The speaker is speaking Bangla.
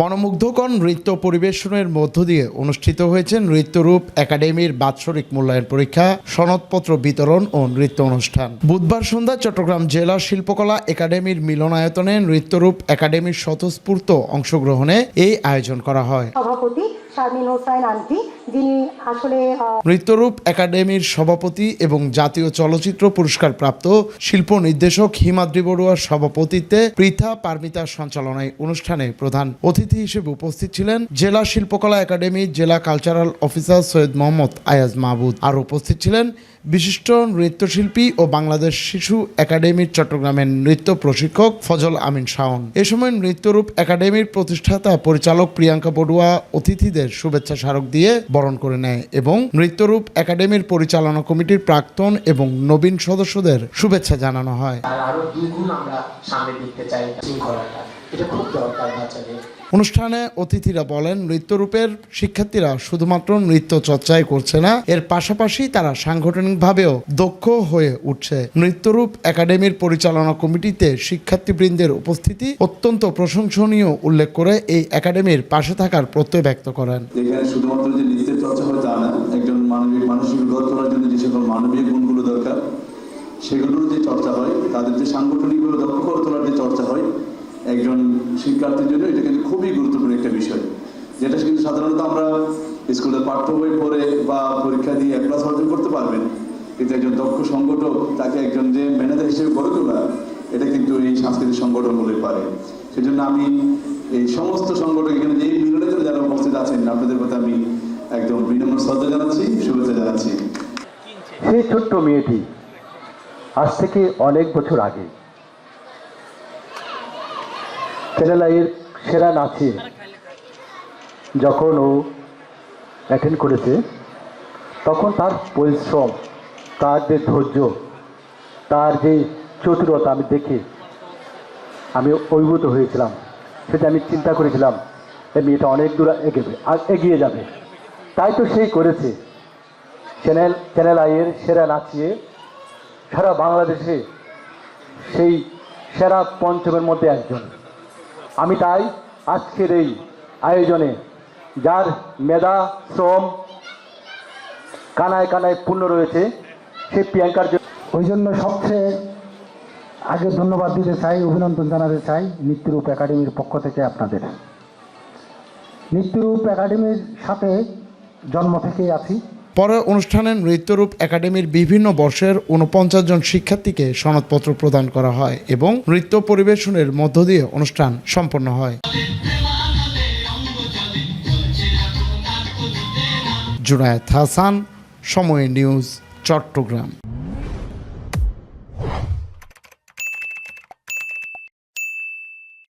মনোমুগ্ধকর নৃত্য পরিবেশনের মধ্য দিয়ে অনুষ্ঠিত হয়েছে নৃত্যরূপ একাডেমির বাৎসরিক মূল্যায়ন পরীক্ষা, সনদপত্র বিতরণ ও নৃত্য অনুষ্ঠান। বুধবার সন্ধ্যা চট্টগ্রাম জেলা শিল্পকলা একাডেমির মিলনায়তনে নৃত্যরূপ একাডেমির স্বতঃস্ফূর্ত অংশগ্রহণে এই আয়োজন করা হয়। সভাপতি শারমিন হোসাইন আন্টি, যিনি আসলে নৃত্যরূপ একাডেমির সভাপতি এবং জাতীয় চলচ্চিত্র পুরস্কার প্রাপ্ত শিল্প নির্দেশক হিমাদ্রি বড়ুয়ার সভাপতিত্বে পৃথা পারমিতার সঞ্চালনায় অনুষ্ঠানে প্রধান অতিথি হিসেবে উপস্থিত ছিলেন জেলা শিল্পকলা একাডেমির জেলা কালচারাল অফিসার সৈয়দ মোহাম্মদ আয়াজ মাহবুদ। আর উপস্থিত ছিলেন বিশিষ্ট নৃত্যশিল্পী ও বাংলাদেশ শিশু একাডেমির চট্টগ্রামের নৃত্য প্রশিক্ষক ফজল আমিন শাওন। এ সময় নৃত্যরূপ একাডেমির প্রতিষ্ঠাতা পরিচালক প্রিয়াঙ্কা বড়ুয়া অতিথিদের শুভেচ্ছা স্মারক দিয়ে বরণ করে নেয় এবং নৃত্যরূপ একাডেমির পরিচালনা কমিটির প্রাক্তন এবং নবীন সদস্যদের শুভেচ্ছা জানানো হয়। আর আমরা সামনে দেখতে চাই শৃঙ্খলাটা। এটা খুব দরকার বাচ্চাদের। অনুষ্ঠানে অতিথিরা বলেন নৃত্যরূপের শিক্ষার্থীরা শুধুমাত্র নৃত্য চর্চাই করছে না এর পাশাপাশি তারা সাংগঠনিকভাবেও দক্ষ হয়ে উঠছে। নৃত্যরূপ একাডেমির পরিচালনা কমিটিতে শিক্ষার্থীবৃন্দের উপস্থিতি অত্যন্ত প্রশংসনীয় উল্লেখ করে এই একাডেমির পাশে থাকার প্রত্যয় ব্যক্ত করেন। এখানে শুধুমাত্র যে নৃত্যের চর্চা হয় তা না একজন মানবিক মানসিক গড় তোলার জন্য যে সকল মানবিক গুণগুলো দরকার সেগুলোর যে চর্চা হয় তাদের যে সাংগঠনিকভাবে দক্ষ করে তোলার যে চর্চা একজন শিক্ষার্থীর জন্য এটা কিন্তু খুবই গুরুত্বপূর্ণ একটা বিষয়। যেটা কিন্তু সাধারণত আমরা স্কুলের পাঠ্য বই পড়ে বা পরীক্ষা দিয়ে ক্লাস অর্জন করতে পারবেন। কিন্তু একজন দক্ষ সংগঠক তাকে একজন যে ম্যানেজার হিসেবে গড়ে তোলা, এটা কিন্তু এই সাংস্কৃতিক সংগঠনগুলোই পারে। সেজন্য আমি এই সমস্ত সংগঠক এখানে যে জন্য যারা উপস্থিত আছেন, আপনাদের কথা আমি একদম বিনম্র শ্রদ্ধা জানাচ্ছি, শুভেচ্ছা জানাচ্ছি। সেই ছোট্ট মেয়েটি আজ থেকে অনেক বছর আগে কেরালায়ের সেরা নাচে যখন ও অ্যাটেন্ড করেছে, তখন তার পরিশ্রম, তার যে ধৈর্য, তার যে চতুরতা আমি দেখে আমি অভিভূত হয়েছিলাম। সেটা আমি চিন্তা করেছিলাম এই মেয়েটা অনেক দূর এগেবে এগিয়ে যাবে। তাই তো সেই করেছে। চ্যানেল চ্যানেল আইয়ের সেরা নাচিয়ে সারা বাংলাদেশে সেই সেরা পঞ্চমের মধ্যে একজন। আমি তাই আজকের এই আয়োজনে যার মেধা, শ্রম কানায় কানায় পূর্ণ রয়েছে সেই প্রিয়াঙ্কার ওই জন্য সবচেয়ে আগে ধন্যবাদ দিতে চাই, অভিনন্দন জানাতে চাই নৃত্যরূপ একাডেমির পক্ষ থেকে আপনাদের। নৃত্যরূপ একাডেমির সাথে জন্ম থেকেই আছি। পরে অনুষ্ঠানে নৃত্যরূপ একাডেমির বিভিন্ন বর্ষের উনপঞ্চাশ জন শিক্ষার্থীকে সনদপত্র প্রদান করা হয় এবং নৃত্য পরিবেশনের মধ্য দিয়ে অনুষ্ঠান সম্পন্ন হয়। জুনায়দ হাসান, সময় নিউজ, চট্টগ্রাম।